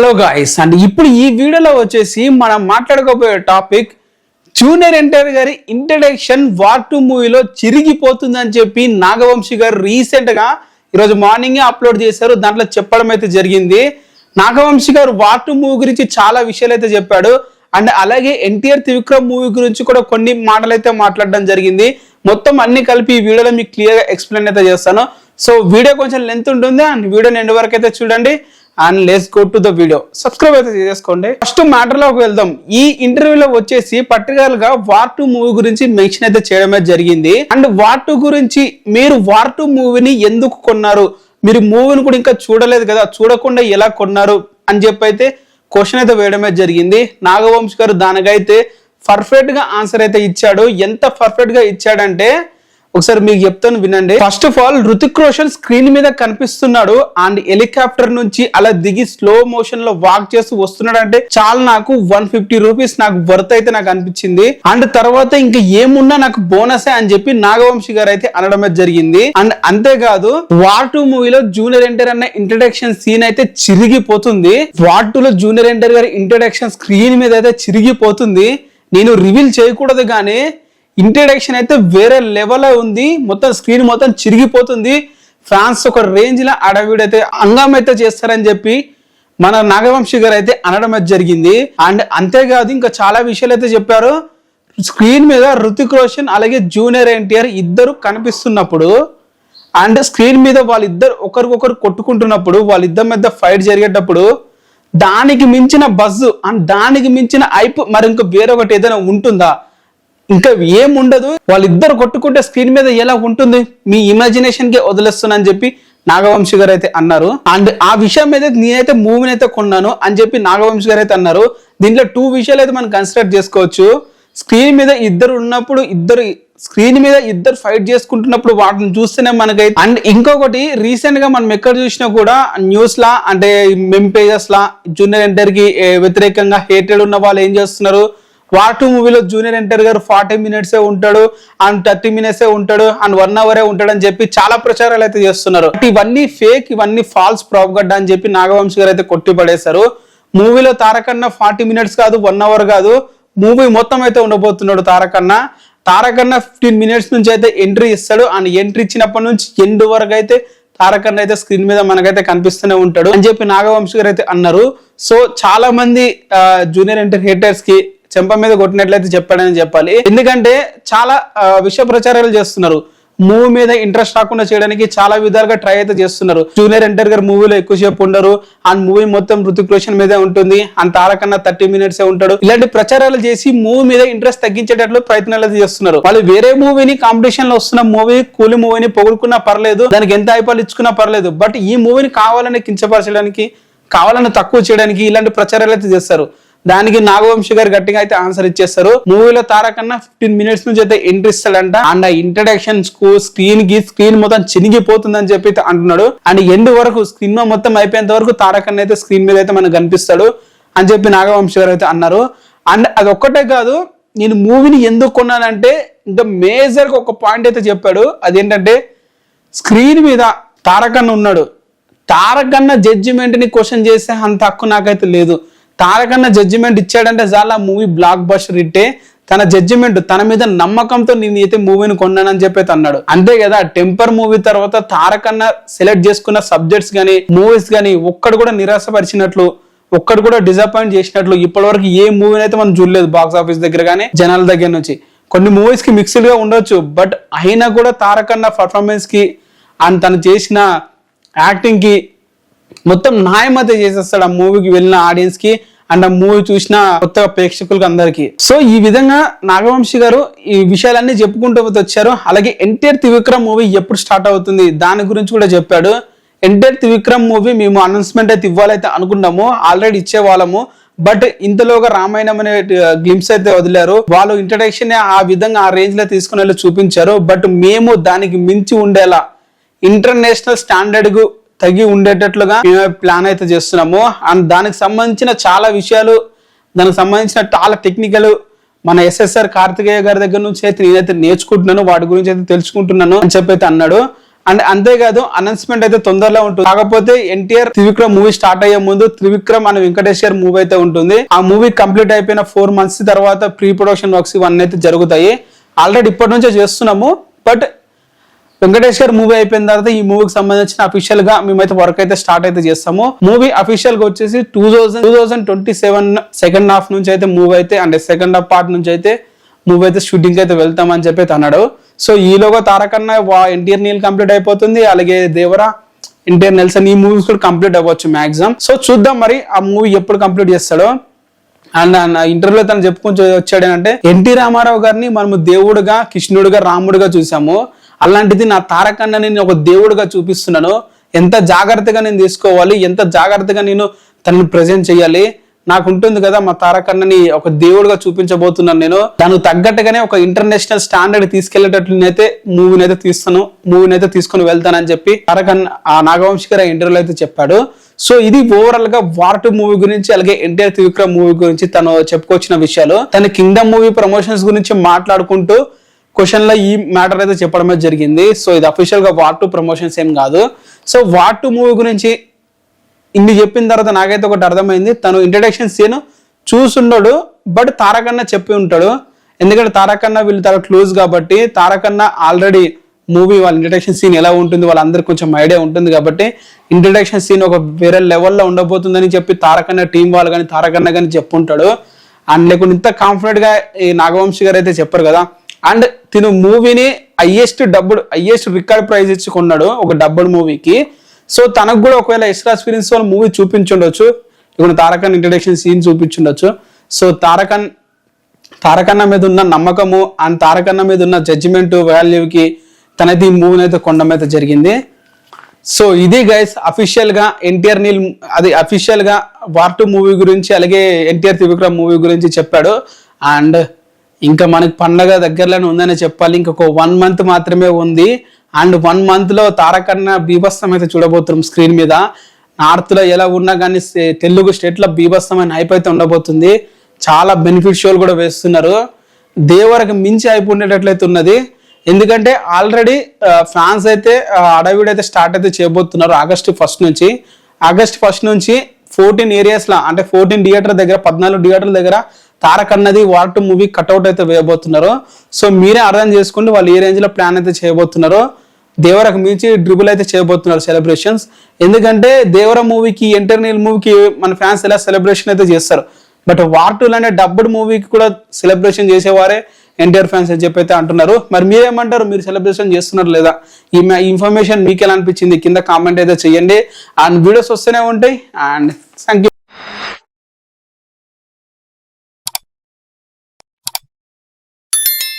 Hello guys and ఇప్పుడు ఈ వీడియోలో వచ్చేసి మనం మాట్లాడుకోబోయే టాపిక్ జూనియర్ ఎన్టీఆర్ గారి ఇంట్రడక్షన్ వార్ టూ మూవీలో చిరిగిపోతుందని చెప్పి నాగవంశి గారు రీసెంట్గా ఈరోజు మార్నింగ్ అప్లోడ్ చేశారు. దాంట్లో చెప్పడం అయితే జరిగింది. నాగవంశి గారు వార్ టూ మూవీ గురించి చాలా విషయాలు అయితే చెప్పాడు. అండ్ అలాగే ఎన్టీఆర్ త్రివిక్రమ్ మూవీ గురించి కూడా కొన్ని మాటలు అయితే మాట్లాడడం జరిగింది. మొత్తం అన్ని కలిపి ఈ వీడియోలో మీకు క్లియర్గా ఎక్స్ప్లెయిన్ అయితే చేస్తాను. సో వీడియో కొంచెం లెంత్ ఉంటుంది. అండ్ వీడియో ఎండ్ వరకు అయితే చూడండి. And let's go to the video subscribe అయితే చేసుకోండి ఫస్ట్ మ్యాటర్లోకి వెళ్దాం. ఈ ఇంటర్వ్యూలో వచ్చేసి పర్టికులర్గా వార్ టూ మూవీ గురించి మెన్షన్ అయితే చేయడమే జరిగింది. అండ్ వార్ టూ గురించి మీరు వార్ టూ మూవీని ఎందుకు కొన్నారు? మీరు మూవీని కూడా ఇంకా చూడలేదు కదా? చూడకుండా ఎలా కొన్నారు? అని చెప్పి అయితే క్వశ్చన్ అయితే వేయడమే జరిగింది. నాగవంశ్ గారు దానికైతే పర్ఫెక్ట్గా ఆన్సర్ అయితే ఇచ్చాడు. ఎంత పర్ఫెక్ట్గా ఇచ్చాడంటే ఒకసారి మీకు చెప్తాను వినండి. First of all Hrithik Roshan screen మీద కనిపిస్తున్నాడు. అండ్ హెలికాప్టర్ నుంచి అలా దిగి స్లో మోషన్లో వాక్ చేస్తూ వస్తున్నాడు అంటే చాలా నాకు వన్ ఫిఫ్టీ రూపీస్ నాకు వర్త్ అయితే నాకు అనిపించింది. అండ్ తర్వాత ఇంకా ఏమున్నా నాకు బోనసే అని చెప్పి నాగవంశి గారు అయితే అనడమే జరిగింది. అండ్ అంతేకాదు వార్ టూ మూవీలో జూనియర్ ఎంటర్ అన్న ఇంట్రడక్షన్ సీన్ అయితే చిరిగిపోతుంది. వార్ టూ లో జూనియర్ ఎంటర్ గారి ఇంట్రడక్షన్ స్క్రీన్ మీద అయితే చిరిగిపోతుంది. నేను రివీల్ చేయకూడదు కానీ ఇంట్రడక్షన్ అయితే వేరే లెవెల్లో ఉంది. మొత్తం స్క్రీన్ మొత్తం చిరిగిపోతుంది. ఫ్యాన్స్ ఒక రేంజ్లో అడవిడైతే అంగం అయితే చేస్తారని చెప్పి మన నాగవంశి గారు అయితే అనడం అయితే జరిగింది. అండ్ అంతేకాదు ఇంకా చాలా విషయాలు అయితే చెప్పారు. స్క్రీన్ మీద రుతిక్ రోషన్ అలాగే జూనియర్ ఎన్టీఆర్ ఇద్దరు కనిపిస్తున్నప్పుడు అండ్ స్క్రీన్ మీద వాళ్ళిద్దరు ఒకరికొకరు కొట్టుకుంటున్నప్పుడు వాళ్ళిద్దరి మధ్య ఫైట్ జరిగేటప్పుడు దానికి మించిన బజ్ అండ్ దానికి మించిన ఐప్ మరి ఇంకా వేరొకటి ఏదైనా ఉంటుందా? ఇంకా ఏముండదు? వాళ్ళిద్దరు కొట్టుకుంటే స్క్రీన్ మీద ఎలా ఉంటుంది? మీ ఇమాజినేషన్కి వదిలేస్తున్నాను చెప్పి నాగవంశి గారు అయితే అన్నారు. అండ్ ఆ విషయం మీద నేనైతే మూవీని అయితే కొన్నాను అని చెప్పి నాగవంశి గారు అయితే అన్నారు. దీంట్లో టూ విషయాలు అయితే మనం కన్సిడర్ చేసుకోవచ్చు. స్క్రీన్ మీద ఇద్దరు ఉన్నప్పుడు ఇద్దరు స్క్రీన్ మీద ఇద్దరు ఫైట్ చేసుకుంటున్నప్పుడు వాటిని చూస్తేనే మనకైతే అండ్ ఇంకొకటి రీసెంట్గా మనం ఎక్కడ చూసినా కూడా న్యూస్ లా అంటే మెమ్ పేజెస్ లా జూనియర్ ఎంటర్కి వ్యతిరేకంగా హేటెడ్ ఉన్న వాళ్ళు ఏం చేస్తున్నారు? వార్ టూ మూవీలో జూనియర్ ఎన్టీఆర్ గారు ఫార్టీ మినిట్స్ ఉంటాడు అండ్ థర్టీ మినిట్స్ ఉంటాడు అండ్ వన్ అవరే ఉంటాడు అని చెప్పి చాలా ప్రచారాలు అయితే చేస్తున్నారు. ఇవన్నీ ఫేక్ ఇవన్నీ ఫాల్స్ ప్రాప్గడ్డ అని చెప్పి నాగవంశి గారు అయితే కొట్టిపడేశారు మూవీలో తారకన్న ఫార్టీ మినిట్స్ కాదు వన్ అవర్ కాదు మూవీ మొత్తం అయితే ఉండబోతున్నాడు తారకన్న. తారకన్న ఫిఫ్టీన్ మినిట్స్ నుంచి అయితే ఎంట్రీ ఇస్తాడు అండ్ ఎంట్రీ ఇచ్చినప్పటి నుంచి ఎండ్ వరకు అయితే తారకన్న అయితే స్క్రీన్ మీద మనకైతే కనిపిస్తూనే ఉంటాడు అని చెప్పి నాగవంశి గారు అయితే అన్నారు. సో చాలా మంది జూనియర్ ఎంటర్ హేటర్స్కి చెంప మీద కొట్టినట్లయితే చెప్పాడని చెప్పాలి. ఎందుకంటే చాలా విష ప్రచారాలు చేస్తున్నారు. మూవీ మీద ఇంట్రెస్ట్ రాకుండా చేయడానికి చాలా విధాలుగా ట్రై అయితే చేస్తున్నారు. జూనియర్ ఎన్టీఆర్ గారు మూవీలో ఎక్కువసేపు ఉండరు. అండ్ మూవీ మొత్తం ఋతిక్ రోషన్ మీదే ఉంటుంది. అండ్ తారకన్నా థర్టీ మినిట్స్ ఉంటాడు. ఇలాంటి ప్రచారాలు చేసి మూవీ మీద ఇంట్రెస్ట్ తగ్గించేటట్లు ప్రయత్నాలు అయితే చేస్తున్నారు. వాళ్ళు వేరే మూవీని కాంపిటీషన్లో వస్తున్న మూవీ కూలి మూవీని పొగుడుకున్నా పర్లేదు. దానికి ఎంత ఐపాలు ఇచ్చుకున్నా పర్లేదు. బట్ ఈ మూవీని కావాలని కించపరచడానికి కావాలని తక్కువ చేయడానికి ఇలాంటి ప్రచారాలు అయితే చేస్తారు. దానికి నాగవంశి గారు గట్టిగా అయితే ఆన్సర్ ఇచ్చేస్తారు. మూవీలో తారకన్నా ఫిఫ్టీన్ మినిట్స్ నుంచి అయితే ఎంట్రీ ఇస్తాడంట అండ్ ఆ ఇంట్రడక్షన్కు స్క్రీన్కి స్క్రీన్ మొత్తం చినిగిపోతుందని చెప్పి అయితే అంటున్నాడు. అండ్ ఎండ్ వరకు సినిమా మొత్తం అయిపోయేంత వరకు తారకన్న అయితే స్క్రీన్ మీద అయితే మనకు కనిపిస్తాడు అని చెప్పి నాగవంశి గారు అయితే అన్నారు. అండ్ అది ఒక్కటే కాదు నేను మూవీని ఎందుకు కొన్నానంటే ఇంకా మేజర్గా ఒక పాయింట్ అయితే చెప్పాడు. అదేంటంటే స్క్రీన్ మీద తారకన్న ఉన్నాడు. తారకన్న జడ్జిమెంట్ని క్వశ్చన్ చేసే అంత హక్కు నాకైతే లేదు. తారకన్న జడ్జిమెంట్ ఇచ్చాడంటే చాలా మూవీ బ్లాక్ బస్టర్ ఇట్టే తన జడ్జిమెంట్ తన మీద నమ్మకంతో నేను అయితే మూవీని కొన్నానని చెప్పి అన్నాడు. అంతే కదా టెంపర్ మూవీ తర్వాత తారకన్న సెలెక్ట్ చేసుకున్న సబ్జెక్ట్స్ గానీ మూవీస్ గానీ ఒక్కడు కూడా నిరాశపరిచినట్లు ఒక్కడు కూడా డిసప్పాయింట్ చేసినట్లు ఇప్పటివరకు ఏ మూవీని అయితే మనం చూడలేదు బాక్స్ ఆఫీస్ దగ్గర కానీ జనాల దగ్గర నుంచి. కొన్ని మూవీస్కి మిక్స్డ్గా ఉండొచ్చు బట్ అయినా కూడా తారకన్న పర్ఫార్మెన్స్కి అండ్ తను చేసిన యాక్టింగ్కి మొత్తం న్యాయం చేసేస్తాడు ఆ మూవీకి వెళ్ళిన ఆడియన్స్కి అండ్ ఆ మూవీ చూసిన కొత్త ప్రేక్షకులకు అందరికి. సో ఈ విధంగా నాగవంశి గారు ఈ విషయాలన్నీ చెప్పుకుంటూ వచ్చారు. అలాగే ఎన్టీఆర్ త్రివిక్రమ్ మూవీ ఎప్పుడు స్టార్ట్ అవుతుంది? దాని గురించి కూడా చెప్పాడు. ఎన్టీఆర్ త్రివిక్రమ్ మూవీ మేము అనౌన్స్మెంట్ అయితే ఇవ్వాలైతే అనుకున్నాము. ఆల్రెడీ ఇచ్చే వాళ్ళము బట్ ఇంతలోగా రామాయణం అనే గ్లిమ్స్ అయితే వదిలారు. వాళ్ళు ఇంట్రడక్షన్ ఆ విధంగా ఆ రేంజ్లో తీసుకునేలా చూపించారు. బట్ మేము దానికి మించి ఉండేలా. ఇంటర్నేషనల్ స్టాండర్డ్కు తగి ఉండేటట్లుగా మేము ప్లాన్ అయితే చేస్తున్నాము. అండ్ దానికి సంబంధించిన చాలా విషయాలు దానికి సంబంధించిన చాలా టెక్నికల్ మన ఎస్ఎస్ఆర్ కార్తికేయ గారి దగ్గర నుంచి అయితే నేనైతే నేర్చుకుంటున్నాను వాటి గురించి అయితే తెలుసుకుంటున్నాను అని చెప్పి అయితే అన్నాడు. అండ్ అంతేకాదు అనౌన్స్మెంట్ అయితే తొందరలో ఉంటుంది. కాకపోతే ఎన్టీఆర్ త్రివిక్రమ్ మూవీ స్టార్ట్ అయ్యే ముందు త్రివిక్రమ్ అనే వెంకటేశ్వర్ మూవీ అయితే ఉంటుంది. ఆ మూవీ కంప్లీట్ అయిపోయిన ఫోర్ మంత్స్ తర్వాత ప్రీ ప్రొడక్షన్ వర్క్స్ ఇవన్నీ అయితే జరుగుతాయి. ఆల్రెడీ ఇప్పటి నుంచే చేస్తున్నాము. బట్ వెంకటేష్ గారు మూవీ అయిపోయిన తర్వాత ఈ మూవీకి సంబంధించిన అఫీషియల్గా మేమైతే వర్క్ అయితే స్టార్ట్ అయితే చేస్తాము. మూవీ అఫీషియల్గా వచ్చేసి two thousand two thousand twenty seven second half నుంచి అయితే మూవీ అయితే అంటే సెకండ్ హాఫ్ పార్ట్ నుంచి అయితే మూవీ అయితే షూటింగ్ అయితే వెళ్తామని చెప్పి అన్నాడు. సో ఈలోగా తారకన్న ఎన్టీఆర్ నీల్ కంప్లీట్ అయిపోతుంది. అలాగే దేవరా ఎన్టీఆర్ నెల్సన్ ఈ మూవీస్ కూడా కంప్లీట్ అవ్వచ్చు మాక్సిమం సో చూద్దాం మరి ఆ మూవీ ఎప్పుడు కంప్లీట్ చేస్తాడో. అండ్ ఇంటర్వ్యూలో తను చెప్పుకొని వచ్చాడు అంటే ఎన్టీ రామారావు గారిని మనము దేవుడుగా కృష్ణుడుగా రాముడుగా చూసాము. అలాంటిది నా తారకన్న నేను ఒక దేవుడుగా చూపిస్తున్నాను. ఎంత జాగ్రత్తగా నేను తీసుకోవాలి ఎంత జాగ్రత్తగా నేను తనని ప్రజెంట్ చేయాలి. నాకు ఉంటుంది కదా మా తారకన్నని ఒక దేవుడిగా చూపించబోతున్నాను నేను. దాని తగ్గట్టుగానే ఒక ఇంటర్నేషనల్ స్టాండర్డ్ తీసుకెళ్ళేటట్లు నేనైతే మూవీని అయితే తీస్తాను మూవీని అయితే తీసుకొని వెళ్తానని చెప్పి తారకన్న ఆ నాగవంశి గారు ఇంటర్వ్యూలో అయితే చెప్పాడు. సో ఇది ఓవరాల్గా వార్ టూ మూవీ గురించి అలాగే ఎన్టీఆర్ త్రివిక్రమ్ మూవీ గురించి తను చెప్పుకొచ్చిన విషయాలు. తన కింగ్డమ్ మూవీ ప్రమోషన్స్ గురించి మాట్లాడుకుంటూ క్వశ్చన్లో ఈ మ్యాటర్ అయితే చెప్పడమే జరిగింది. సో ఇది అఫీషియల్గా వార్ టూ ప్రమోషన్స్ ఏం కాదు. సో వార్ టూ మూవీ గురించి ఇన్ని చెప్పిన తర్వాత నాకైతే ఒకటి అర్థమైంది. తను ఇంట్రడక్షన్ సీన్ చూసుండడు బట్ తారకన్న చెప్పి ఉంటాడు. ఎందుకంటే తారకన్న వీళ్ళు చాలా క్లోజ్ కాబట్టి తారకన్న ఆల్రెడీ మూవీ వాళ్ళ ఇంట్రడక్షన్ సీన్ ఎలా ఉంటుంది వాళ్ళందరికీ కొంచెం ఐడియా ఉంటుంది కాబట్టి ఇంట్రడక్షన్ సీన్ ఒక వేరే లెవెల్లో ఉండబోతుందని చెప్పి తారకన్న టీం వాళ్ళు కానీ తారకన్న కానీ చెప్పుంటాడు. అండ్ లేకుండా ఇంత కాన్ఫిడెంట్గా ఈ నాగవంశి గారు అయితే చెప్పారు కదా. అండ్ తిను మూవీని హయ్యెస్ట్ డబ్బుడు హయ్యెస్ట్ రికార్డ్ ప్రైజ్ ఇచ్చి కొన్నాడు ఒక డబ్బుడు మూవీకి. సో తనకు కూడా ఒకవేళ ఎక్స్ట్రా ఎక్స్పీరియన్స్ వాళ్ళు మూవీ చూపించుండొచ్చు. ఇప్పుడు తారకన్ ఇంట్రడక్షన్ సీన్ చూపించుండొచ్చు. సో తారకన్ తారకన్న మీద ఉన్న నమ్మకము అండ్ తారకన్న మీద ఉన్న జడ్జిమెంట్ వాల్యూకి తనది ఈ మూవీని అయితే కొండం అయితే జరిగింది. సో ఇది గైస్ అఫీషియల్గా ఎన్టీఆర్ నీల్ అది అఫీషియల్గా వార్ టూ మూవీ గురించి అలాగే ఎన్టీఆర్ త్రివిక్రమ్ మూవీ గురించి చెప్పాడు. అండ్ ఇంకా మనకి పండగ దగ్గరలోనే ఉందని చెప్పాలి. ఇంకొక వన్ మంత్ మాత్రమే ఉంది. అండ్ వన్ మంత్లో తారకన్న బీభత్సం అయితే చూడబోతున్నాం స్క్రీన్ మీద. నార్త్లో ఎలా ఉన్నా కానీ తెలుగు స్టేట్లో బీభత్సమైన హైప్ అయితే ఉండబోతుంది. చాలా బెనిఫిట్ షోలు కూడా వేస్తున్నారు. దేవరకు మించి హైప్ ఉండేటట్లయితే ఉన్నది. ఎందుకంటే ఆల్రెడీ ఫ్రాన్స్ అయితే అడవిడైతే స్టార్ట్ అయితే చేయబోతున్నారు ఆగస్ట్ ఫస్ట్ నుంచి. ఆగస్ట్ ఫస్ట్ నుంచి ఫోర్టీన్ ఏరియాస్లో అంటే ఫోర్టీన్ థియేటర్ దగ్గర పద్నాలుగు థియేటర్ల దగ్గర తారక్ అన్నది వార్ టూ మూవీ కట్అవుట్ అయితే వేయబోతున్నారు. సో మీరే అర్థం చేసుకోండి వాళ్ళు ఏ రేంజ్లో ప్లాన్ అయితే చేయబోతున్నారో. దేవరకు మించి డ్రిబుల్ అయితే చేయబోతున్నారు సెలబ్రేషన్స్. ఎందుకంటే దేవర మూవీకి ఇంటర్నల్ మూవీకి మన ఫ్యాన్స్ ఎలా సెలబ్రేషన్ అయితే చేస్తారు. బట్ వార్ టూ లాంటి డబ్బుడ్ మూవీకి కూడా సెలబ్రేషన్ చేసేవారే ఎన్టీఆర్ ఫ్యాన్స్ అని చెప్పి అయితే అంటున్నారు. మరి మీరేమంటారు? మీరు సెలబ్రేషన్ చేస్తున్నారు లేదా? ఈ ఇన్ఫర్మేషన్ మీకు ఎలా అనిపించింది? కింద కామెంట్ అయితే చేయండి. అండ్ వీడియోస్ వస్తూనే ఉంటాయి. And thank